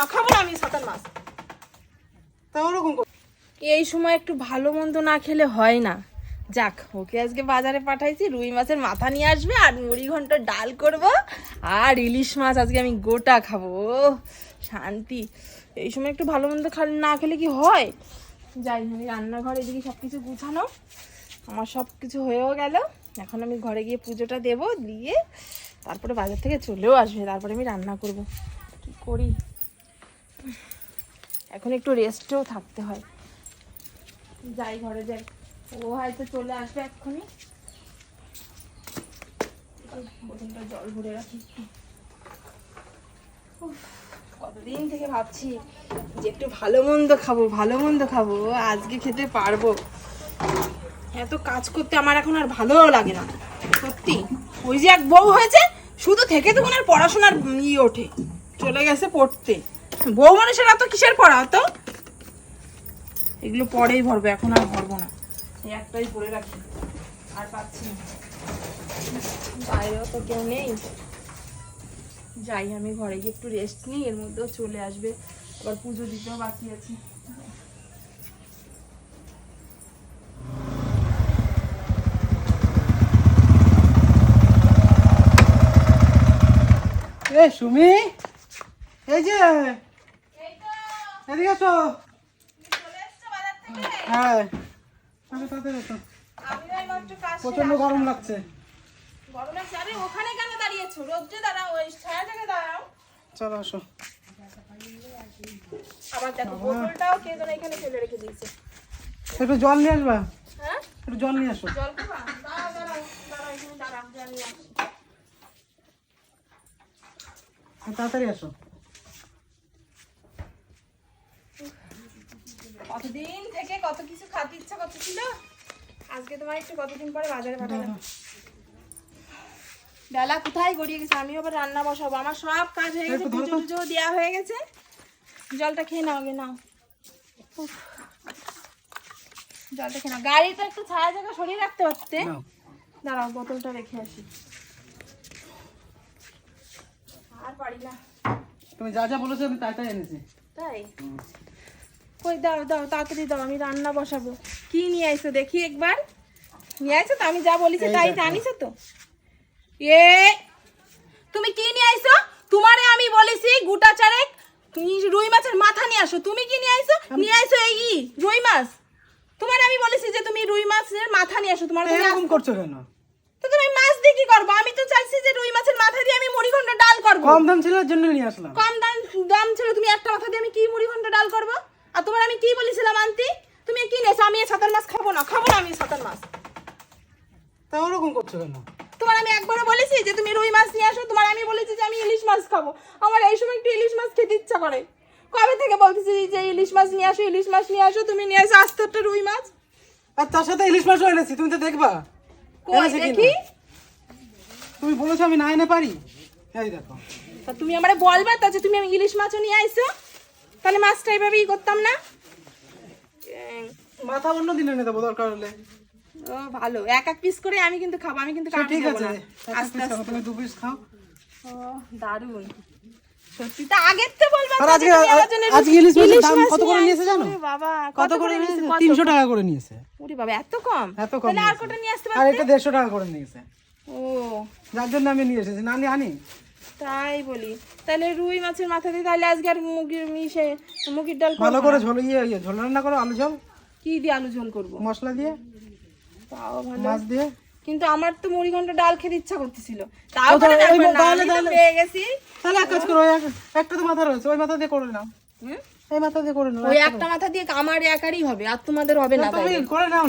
না, খাব না আমি সাতার মাছ। তা ওরকম এই সময় একটু ভালো মন্দ না খেলে হয় না। যাক, ওকে আজকে বাজারে পাঠাইছি, রুই মাছের মাথা নিয়ে আসবে, আর মুড়ি ঘন্ট ডাল করব, আর ইলিশ মাছ আজকে আমি গোটা খাব। শান্তি। এই সময় একটু ভালো মন্দ না খেলে কি হয়? যাই আমি রান্নাঘর, এদিকে সব কিছু গুছানো। আমার সব কিছু হয়েও গেল। এখন আমি ঘরে গিয়ে পুজোটা দেব, দিয়ে তারপরে বাজার থেকে চলেও আসবে। তারপরে আমি রান্না করব। কি করি? এখন একটু রেস্টেও থাকতে হয়। যাই ঘরে যাই। ও হয়তো চলে আসবে এক্ষুনি। বোতলটা জল ভরে রাখি। কতদিন থেকে ভাবছি যে একটু ভালো মন্দ খাব, ভালো মন্দ খাব, আজকে খেতে পারব। এত কাজ করতে আমার এখন আর ভালোও লাগে না। সত্যি। ওই যে এক বউ হয়েছে, শুধু থেকে তখন আর পড়াশোনার ইয়ে ওঠে। চলে গেছে পড়তে। বউ মানুষের এত কিসের পড়া? তো এগুলো পরেই ভরবো এখন আর ভরবো না। এই একটাই পরে রাখি। আর পাচ্ছি না। বাইরেও তো কেউ নেই। যাই আমি ঘরে গিয়ে একটু রেস্ট নিই এর মধ্যেও চলে আসবে। আবার পুজো দিতেও বাকি আছে। এ সুমি? এই যে এদিকে হ্যাঁ। আসো প্রচণ্ড গরম লাগছে। ওখানে কেন রোদ্রে ওই দাঁড়াও আসো। আবার কে যেন এখানে রেখে দিয়েছে একটু জল নিয়ে আসবা? হ্যাঁ একটু জল নিয়ে আসো জল নিয়ে আসি। তাড়াতাড়ি আসো। কতদিন থেকে কত কিছু খাতে ইচ্ছা করতেছিল? আজকে তোমার একটু কতদিন পরে বাজারে পাঠালাম। বেলা কোথায় গড়িয়ে গেছে? আমি আবার রান্না বসাবো। আমার সব কাজ হয়ে গেছে পুজো টুজো দেওয়া হয়ে গেছে। জলটা খেয়ে নাও আগে নাও। জলটা খেয়ে নাও। গাড়িটা একটু ছায়া জায়গা সরিয়ে রাখতে পারতে দাঁড়াও বোতলটা রেখে আসি। আর পারি না। তুমি যা যা বলেছ আমি তাই তাই এনেছি। তাই? কই দাও দাও তাড়াতাড়ি দাও আমি রান্না বসাবো। কি নিয়ে আইছো দেখি একবার। নিয়ে আইছো তো? আমি যা বলেছি তাই। জানিছো তো? এ তুমি কি নিয়ে আইছো? তোমারে আমি বলেছি গোটা চারেক তুমি রুই মাছের মাথা নিয়ে আসো। তুমি কি নিয়ে আইছো? নিয়ে আইছো এই রুই মাছ। তোমার আমি বলেছি যে তুমি রুই মাছের মাথা নিয়ে আসো। তোমার এরকম করছ কেন? তো তুমি মাছ দিয়ে কি করব? আমি তো চাইছি যে রুই মাছের মাথা দিয়ে আমি মুড়ি ঘণ্টা ডাল করব। কম দাম ছিল জন্য নিয়ে আসলাম। কম দাম দাম ছিল তুমি একটা মাথা দিয়ে আমি কি মুড়ি ঘণ্টা ডাল করব? আর তোমার আমি কি বলেছিলাম আন্টি? তুমি কি নেছো? আমি সাতার মাছ খাব না খাব না আমি সাতার মাছ। তা ওরকম করছ কেন? তোমার আমি একবারও বলেছি যে তুমি রুই মাছ নিয়ে আসো তোমার আমি বলেছি যে আমি ইলিশ মাছ খাব। আমার এই সময় একটু ইলিশ মাছ খেতে ইচ্ছা করে। কবে থেকে বলতেছি যে ইলিশ মাছ নিয়ে আসো ইলিশ মাছ নিয়ে আসো তুমি নিয়ে আসো আস্তে একটা রুই মাছ। আর তার সাথে ইলিশ মাছও এনেছি তুমি তো দেখবা? দেখি তুমি বলেছ আমি না এনে পারি। এই দেখো। তা তুমি আমারে বলবে তা যে তুমি ইলিশ মাছও নিয়ে আইছো। তাহলে মাছটা এভাবেই করতাম না? মাথা অন্য দিন এনে দেবো দরকার হলে। ও ভালো। এক এক পিস করে আমি কিন্তু খাব আমি কিন্তু ঠিক আছে আস্তে আস্তে। তুমি দু পিস খাও। ও দারুণ সত্যি তা আগের তো বলবা আর আজকে যে তুমি আমার জন্য আজকে ইলিশ মাছের দাম কত করে নিয়ে নিয়েছে আসছো। জানো? বাবা কত করে নিয়েছে? নিয়েছে? কত? তিনশো টাকা করে নিয়েছে। ওরে বাবা এত কম? এত কম তাহলে আর কটা নিয়ে আসতে আর এটা দেড়শো টাকা করে নিয়েছে। ও। যার জন্য আমি নিয়ে এসেছি। না নিয়ে আনি তাই বলি। তাহলে রুই মাছের মাথা দিয়ে তাহলে আজকে আর মুগির মিশে মুগির ডাল ভালো করে ঝোল ইয়ে ইয়ে ঝোল রান্না করো আলু ঝোল। কি দিয়ে আলু ঝোল করব? মশলা দিয়ে। তাও ভালো। মাছ দিয়ে। কিন্তু আমার তো মুড়ি ঘন্ট ডাল খেতে ইচ্ছা করতেছিল। তাও পেয়ে গেছি। তাহলে এক কাজ করো একটা তো মাথা রয়েছে ওই মাথা দিয়ে করে নাও? এই মাথা দিয়ে করে নাও ওই একটা মাথা দিয়ে আমার একারই হবে আর তোমাদের হবে না তুমি করে নাও।